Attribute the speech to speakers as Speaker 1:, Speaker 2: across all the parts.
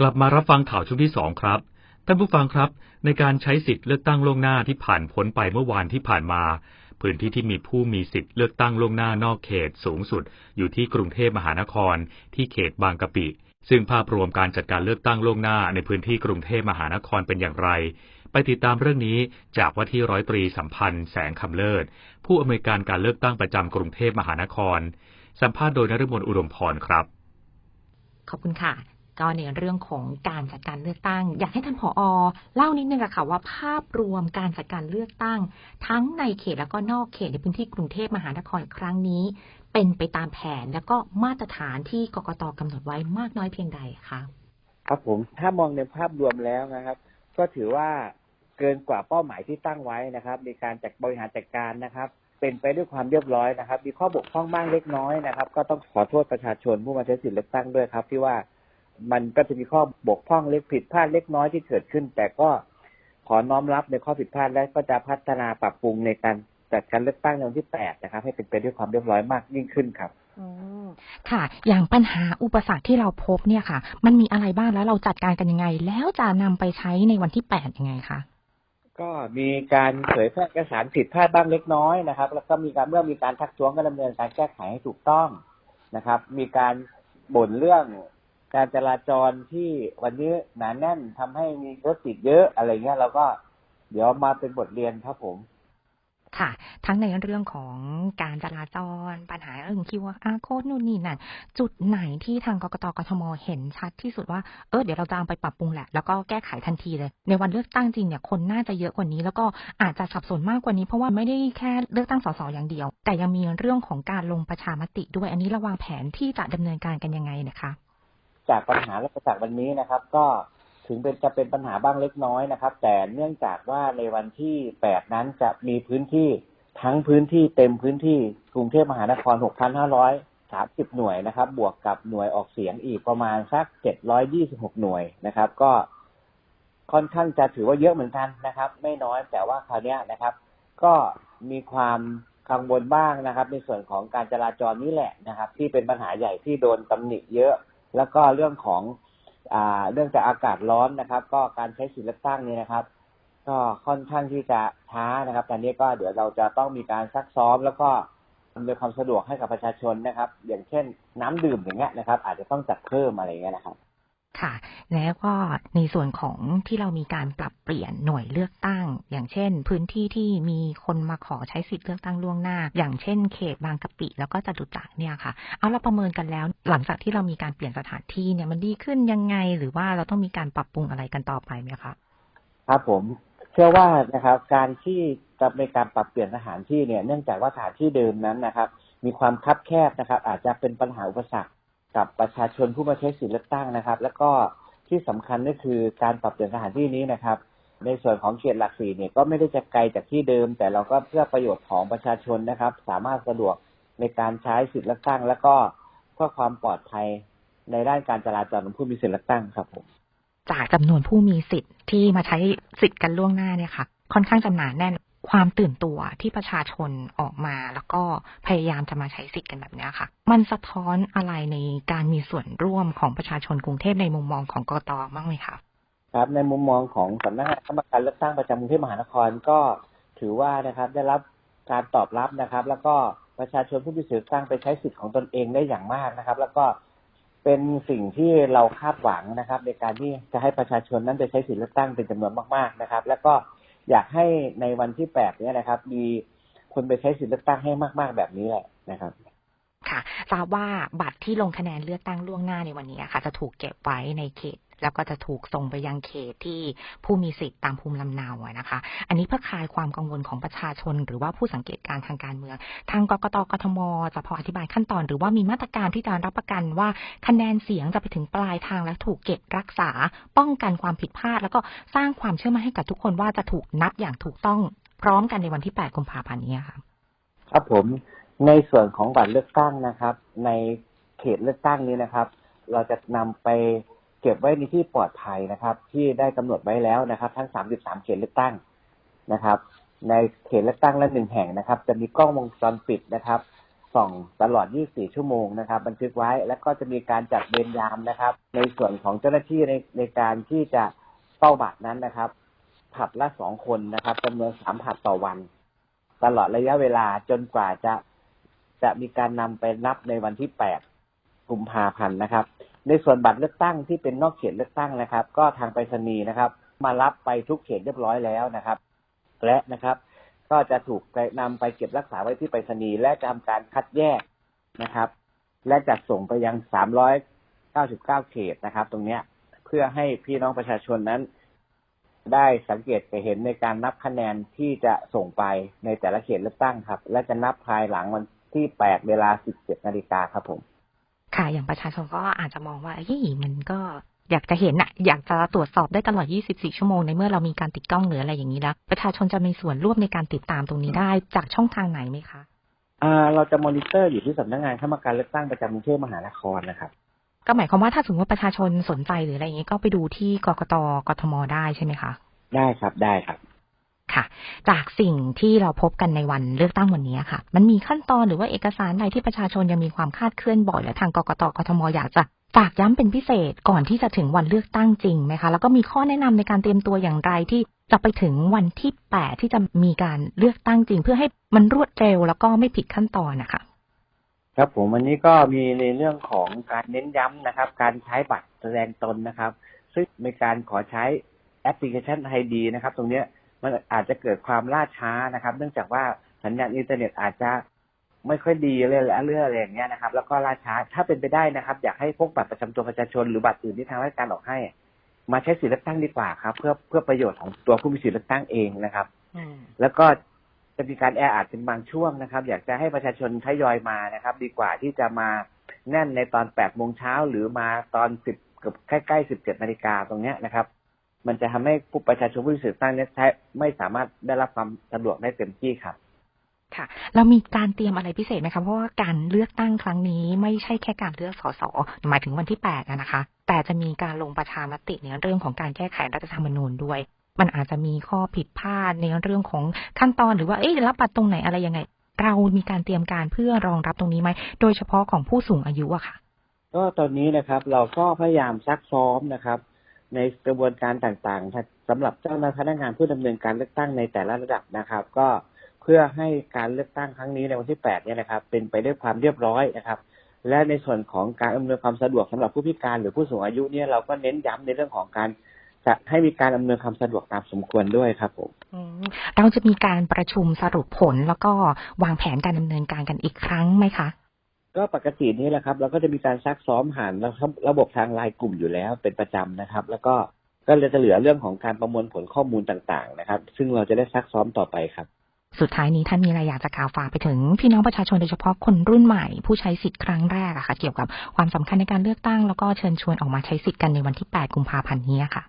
Speaker 1: กลับมารับฟังข่าวช่วงที่สองครับ ท่านผู้ฟังครับ ในการใช้สิทธิ์เลือกตั้งล่วงหน้าที่ผ่านพ้นไปเมื่อวานที่ผ่านมา พื้นที่ที่มีผู้มีสิทธิ์เลือกตั้งล่วงหน้านอกเขตสูงสุด อยู่ที่กรุงเทพมหานคร ที่เขตบางกะปิ ซึ่งภาพรวมการจัดการเลือกตั้งล่วงหน้าในพื้นที่กรุงเทพมหานครเป็นอย่างไร ไปติดตามเรื่องนี้จากว่าที่ร้อยตรีสัมพันธ์ แสงคำเลิศ ผู้อำนวยการการเลือกตั้งประจำกรุงเทพมหานคร สัมภาษณ์โดยนฤมลอุดมพรครับ
Speaker 2: ขอบคุณค่ะ ก็ในเรื่องของการจัดการเลือกตั้ง อยากให้ท่านผอเล่านิดนึงอะค่ะว่าภาพรวมการจัดการเลือกตั้ง ทั้งในเขตแล้วก็นอกเขตในพื้นที่กรุงเทพมหานครครั้งนี้ เป็นไปตามแผนแล้วก็มาตรฐานที่กกตกำหนดไว้มากน้อยเพียงใดคะ
Speaker 3: ครับผมถ้ามองในภาพรวมแล้วนะครับ ก็ถือว่าเกินกว่าเป้าหมายที่ตั้งไว้นะครับในการจัดบริหารจัดการนะครับเป็นไปด้วยความเรียบร้อยนะครับ มีข้อบกพร่องบ้างเล็กน้อยนะครับ ก็ต้องขอโทษประชาชนผู้มาใช้สิทธิเลือกตั้งด้วยครับ ที่ว่า มันก็จะมีข้อบกพร่องเล็กผิดพลาดเล็กน้อยที่เกิดขึ้น แต่ก็ขอน้อมรับในข้อผิดพลาดและก็จะพัฒนาปรับปรุงในการจัดการเลือกตั้งในวันที่แปดนะครับ ให้เป็นไปด้วยความเรียบร้อยมากยิ่งขึ้นครับ
Speaker 2: อืมค่ะ อย่างปัญหาอุปสรรคที่เราพบเนี่ยค่ะ มันมีอะไรบ้างแล้วเราจัดการกันยังไง แล้วจะนำไปใช้ในวันที่แปดยังไงคะ
Speaker 3: ก็มีการเผยแพร่เอกสารผิดพลาดบ้างเล็กน้อยนะครับ แล้วก็มีการเมื่อมีการทักท้วงก็ดำเนินการแก้ไขให้ถูกต้องนะครับ มีการบ่นเรื่อง การจราจรที่วันนี้หนาแน่นทำให้มีรถติดเยอะอะไรเงี้ยเราก็เดี๋ยวมาเป็นบทเรียนครับผม
Speaker 2: ค่ะ ทั้งในเรื่องของการจราจรปัญหาเรื่องคิวอาร์โค้ดนู่นนี่นั่นจุดไหนที่ทางกกตกทมเห็นชัดที่สุดว่าเออเดี๋ยวเราจะเอาไปปรับปรุงแหละ แล้วก็แก้ไขทันทีเลย ในวันเลือกตั้งจริงเนี่ยคนน่าจะเยอะกว่านี้ แล้วก็อาจจะสับสนมากกว่านี้เพราะว่าไม่ได้แค่เลือกตั้งสสอย่างเดียว แต่ยังมีเรื่องของการลงประชามติด้วยอันนี้ราวางแผนที่จะดำเนินการกันยังไงนะคะ
Speaker 3: จากปัญหาและประจากวันนี้นะครับ ก็ถึงเป็นจะเป็นปัญหาบ้างเล็กน้อยนะครับ แต่เนื่องจากว่าในวันที่แปดนั้นจะมีพื้นที่ทั้งพื้นที่เต็มพื้นที่กรุงเทพมหานคร 6,530 หน่วยนะครับ บวกกับหน่วยออกเสียงอีกประมาณสัก 726 หน่วยนะครับ ก็ค่อนข้างจะถือว่าเยอะเหมือนกันนะครับ ไม่น้อยแต่ว่าคราวนี้นะครับ ก็มีความกังวลบ้างนะครับ ในส่วนของการจราจรนี่แหละนะครับ ที่เป็นปัญหาใหญ่ที่โดนตำหนิเยอะ แล้วก็เรื่องของอ่าเรื่องจากอากาศร้อนนะครับ ก็การใช้สิทธิเลือกตั้งนี่นะครับ ก็ค่อนข้างที่จะช้านะครับตอนนี้ก็เดี๋ยวเราจะต้องมีการซักซ้อม แล้วก็อำนวยความสะดวกให้กับประชาชนนะครับ อย่างเช่นน้ำดื่มอย่างเงี้ยนะครับ อาจจะต้องจัดเพิ่มอะไรเงี้ยนะครับ
Speaker 2: ค่ะ แล้วก็ในส่วนของที่เรามีการปรับเปลี่ยนหน่วยเลือกตั้ง อย่างเช่น พื้นที่ที่มีคนมาขอใช้สิทธิเลือกตั้งล่วงหน้า อย่างเช่น เขตบางกะปิ แล้วก็จตุจักรเนี่ยค่ะ เอาเราประเมินกันแล้ว หลังจากที่เรามีการเปลี่ยนสถานที่เนี่ยมันดีขึ้นยังไง หรือว่าเราต้องมีการปรับปรุงอะไรกันต่อไปไหมคะ
Speaker 3: ครับผมเชื่อว่านะครับการที่จะมีการปรับเปลี่ยนสถานที่เนี่ยเนื่องจากว่าสถานที่เดิมนั้นนะครับ มีความคับแคบนะครับ อาจจะเป็นปัญหาอุปสรรค กับประชาชนผู้มาใช้สิทธิเลือกตั้งนะครับ แล้วก็ที่สำคัญก็คือการปรับเปลี่ยนสถานที่นี้นะครับ ในส่วนของเขตหลักสี่เนี่ยก็ไม่ได้จะไกลจากที่เดิม แต่เราก็เพื่อประโยชน์ของประชาชนนะครับ สามารถสะดวกในการใช้สิทธิเลือกตั้ง แล้วก็เพื่อความปลอดภัยในด้านการจราจรของผู้มีสิทธิเลือกตั้งครับผม
Speaker 2: จากจำนวนผู้มีสิทธิ์ที่มาใช้สิทธิ์กันล่วงหน้าเนี่ยค่ะ ค่อนข้างจะหนาแน่น ความตื่นตัวที่ประชาชนออกมา แล้วก็พยายามจะมาใช้สิทธิ์กันแบบนี้ค่ะ มันสะท้อนอะไรในการมีส่วนร่วมของประชาชนกรุงเทพในมุมมองของกตบ้างไหมคะ
Speaker 3: ครับในมุมมองของสำนักงานคณะกรรมการเลือกตั้งประจำกรุงเทพมหานครก็ถือว่านะครับได้รับการตอบรับนะครับ แล้วก็ประชาชนผู้มีสิทธิ์เลือกตั้งไปใช้สิทธิ์ของตนเองได้อย่างมากนะครับ แล้วก็เป็นสิ่งที่เราคาดหวังนะครับ ในการที่จะให้ประชาชนนั้นไปใช้สิทธิ์เลือกตั้งเป็นจำนวนมาก ๆนะครับ แล้วก็ อยากให้ในวันที่แปดเนี้ยนะครับ มีคนไปใช้สิทธิเลือกตั้งให้มาก ๆ แบบนี้แหละนะครับ
Speaker 2: ค่ะทราบว่าบัตรที่ลงคะแนนเลือกตั้งล่วงหน้าในวันนี้ค่ะ จะถูกเก็บไว้ในเขต แล้วก็จะถูกส่งไปยังเขตที่ผู้มีสิทธิ์ตามภูมิลำเนาอะนะคะ อันนี้เพื่อคลายความกังวลของประชาชน หรือว่าผู้สังเกตการทางการเมือง ทางกกตกทม จะพออธิบายขั้นตอน หรือว่ามีมาตรการที่จะรับประกันว่าคะแนนเสียงจะไปถึงปลายทางและถูกเก็บรักษา ป้องกันความผิดพลาด แล้วก็สร้างความเชื่อมั่นให้กับทุกคนว่าจะถูกนับอย่างถูกต้องพร้อมกันในวันที่ 8 กุมภาพันธ์นี้ค่ะ
Speaker 3: ครับผม ในส่วนของบัตรเลือกตั้งนะครับ ในเขตเลือกตั้งนี้นะครับ เราจะนำไป เก็บไว้ในที่ปลอดภัยนะครับ ที่ได้กำหนดไว้แล้วนะครับ ทั้ง 33 เขตเลือกตั้งนะครับ ในเขตเลือกตั้งละหนึ่งแห่งนะครับ จะมีกล้องวงจรปิดนะครับส่องตลอด 24 ชั่วโมงนะครับ บันทึกไว้แล้วก็จะมีการจัดเวรยามนะครับ ในส่วนของเจ้าหน้าที่ในในการที่จะเฝ้าบัตรนั้นนะครับ ผัดละสองคนนะครับจำนวนสามผัดต่อวัน ตลอดระยะเวลาจนกว่าจะจะมีการนำไปนับในวันที่ 8 กุมภาพันธ์นะครับ ในส่วนบัตรเลือกตั้งที่เป็นนอกเขตเลือกตั้งนะครับ ก็ทางไปรษณีย์นะครับ มารับไปทุกเขตเรียบร้อยแล้วนะครับ และนะครับ ก็จะถูกไปนำไปเก็บรักษาไว้ที่ไปรษณีย์และจะทำการคัดแยกนะครับ และจัดส่งไปยัง 399 เขตนะครับ ตรงเนี้ยเพื่อให้พี่น้องประชาชนนั้น ได้สังเกตเห็นในการนับคะแนนที่จะส่งไปในแต่ละเขตเลือกตั้งครับ และจะนับภายหลังวันที่ 8 เวลา 17 นาฬิกาครับผม
Speaker 2: ค่ะ อย่างประชาชนก็อาจจะมองว่าเฮ้ยมันก็อยากจะเห็นอะอยากจะตรวจสอบได้ตลอด 24 ชั่วโมง ในเมื่อเรามีการติดกล้องหรืออะไรอย่างนี้แล้ว ประชาชนจะมีส่วนร่วมในการติดตามตรงนี้ได้จากช่องทางไหนไหมคะ
Speaker 3: อ่าเราจะมอนิเตอร์อยู่ที่สำนักงานคณะกรรมการเลือกตั้งประจำกรุงเทพมหานครนะครับ
Speaker 2: ก็หมายความว่าถ้าสมมติว่าประชาชนสนใจหรืออะไรอย่างนี้ก็ไปดูที่กกตกทมได้ใช่ไหมคะ
Speaker 3: ได้ครับ ได้ครับ
Speaker 2: ค่ะ จากสิ่งที่เราพบกันในวันเลือกตั้งวันนี้ค่ะ มันมีขั้นตอนหรือว่าเอกสารใดที่ประชาชนยังมีความคาดเคลื่อนบ่อย และทางกกตกทมอยากจะฝากย้ำเป็นพิเศษก่อนที่จะถึงวันเลือกตั้งจริงไหมคะ แล้วก็มีข้อแนะนำในการเตรียมตัวอย่างไรที่จะไปถึงวันที่แปดที่จะมีการเลือกตั้งจริง เพื่อให้มันรวดเร็วแล้วก็ไม่ผิดขั้นตอนนะคะ
Speaker 3: ครับผมวันนี้ก็มีในเรื่องของการเน้นย้ำนะครับ การใช้บัตรแสดงตนนะครับ ซึ่งมีการขอใช้แอปพลิเคชันไทยดีนะครับ ตรงเนี้ย มันอาจจะเกิดความล่าช้านะครับ เนื่องจากว่าสัญญาณอินเทอร์เน็ตอาจจะไม่ค่อยดีเลยและเรื่องอะไรอย่างเงี้ยนะครับ แล้วก็ล่าช้าถ้าเป็นไปได้นะครับ อยากให้พกบัตรประจำตัวประชาชนหรือบัตรอื่นที่ทางราชการออกให้ มาใช้สิทธิเลือกตั้งดีกว่าครับ เพื่อเพื่อประโยชน์ของตัวผู้มีสิทธิเลือกตั้งเองนะครับ
Speaker 2: อืม
Speaker 3: แล้วก็จะมีการแออัดเป็นบางช่วงนะครับ อยากจะให้ประชาชนทยอยมานะครับ ดีกว่าที่จะมาแน่นในตอนแปดโมงเช้าหรือมาตอนสิบเกือบใกล้ๆสิบเจ็ดนาฬิกาตรงเนี้ยนะครับ มันจะทำให้ผู้ประชาชนผู้มีสิทธิเลือกตั้งเนี่ยใช้ไม่สามารถได้รับความสะดวกได้เต็มที่ครับ
Speaker 2: ค่ะ เรามีการเตรียมอะไรพิเศษไหมคะเพราะว่าการเลือกตั้งครั้งนี้ไม่ใช่แค่การเลือกสสหมายถึงวันที่แปดนะคะ แต่จะมีการลงประชามติในเรื่องของการแก้ไขรัฐธรรมนูญด้วย มันอาจจะมีข้อผิดพลาดในเรื่องของขั้นตอนหรือว่าเอ๊ะรับบัตรตรงไหนอะไรยังไง เรามีการเตรียมการเพื่อรองรับตรงนี้ไหมโดยเฉพาะของผู้สูงอายุอะค่ะ
Speaker 3: ก็ตอนนี้นะครับ เราก็พยายามซักซ้อมนะครับ ในกระบวนการต่างๆสำหรับเจ้าหน้าที่พนักงานผู้ดำเนินการเลือกตั้งในแต่ละระดับนะครับ ก็เพื่อให้การเลือกตั้งครั้งนี้ในวันที่ 8 เนี่ยนะครับ เป็นไปด้วยความเรียบร้อยนะครับ และในส่วนของการอำนวยความสะดวกสำหรับผู้พิการหรือผู้สูงอายุเนี่ยเราก็เน้นย้ำในเรื่องของการจะให้มีการอำนวยความสะดวกตามสมควรด้วยครับผม
Speaker 2: อืมเราจะมีการประชุมสรุปผลแล้วก็วางแผนการดำเนินการกันอีกครั้งไหมคะ
Speaker 3: ก็ปกตินี่แหละครับเราก็จะมีการซักซ้อมผ่านระบบทางไลน์กลุ่มอยู่แล้วเป็นประจำนะครับ แล้วก็ก็เลยจะเหลือเรื่องของการประมวลผลข้อมูลต่างๆ นะครับ ซึ่งเราจะได้ซักซ้อมต่อไปครับ
Speaker 2: สุดท้ายนี้ท่านมีอะไรอยากจะกล่าวฝากไปถึง พี่น้องประชาชนโดยเฉพาะคนรุ่นใหม่ ผู้ใช้สิทธิ์ครั้งแรกอะค่ะ เกี่ยวกับความสำคัญในการเลือกตั้ง แล้วก็เชิญชวนออกมาใช้สิทธิ์กันในวันที่ 8 กุมภาพันธ์นี้ค่ะ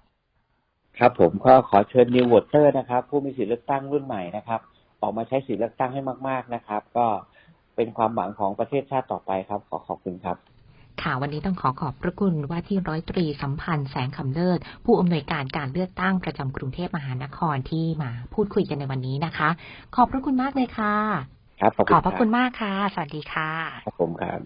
Speaker 3: ครับผมก็ขอเชิญนิวโวเตอร์นะครับ ผู้มีสิทธิเลือกตั้งรุ่นใหม่นะครับ ออกมาใช้สิทธิเลือกตั้งให้มาก ๆนะครับ ก็ เป็นความหวังของประเทศชาติต่อไปครับ ขอขอบคุณครับ
Speaker 2: ค่ะวันนี้ต้องขอขอบพระคุณว่าที่ร้อยตรีสัมพันธ์แสงคำเลิศ ผู้อำนวยการการเลือกตั้งประจำกรุงเทพมหานครที่มาพูดคุยกันในวันนี้นะคะ ขอบพระคุณมากเลยค่ะ
Speaker 3: ครับขอบ
Speaker 2: ขอบพระ
Speaker 3: รั
Speaker 2: คุณมากค่ะ สวัสดีค่ะ
Speaker 3: ครับผมครับ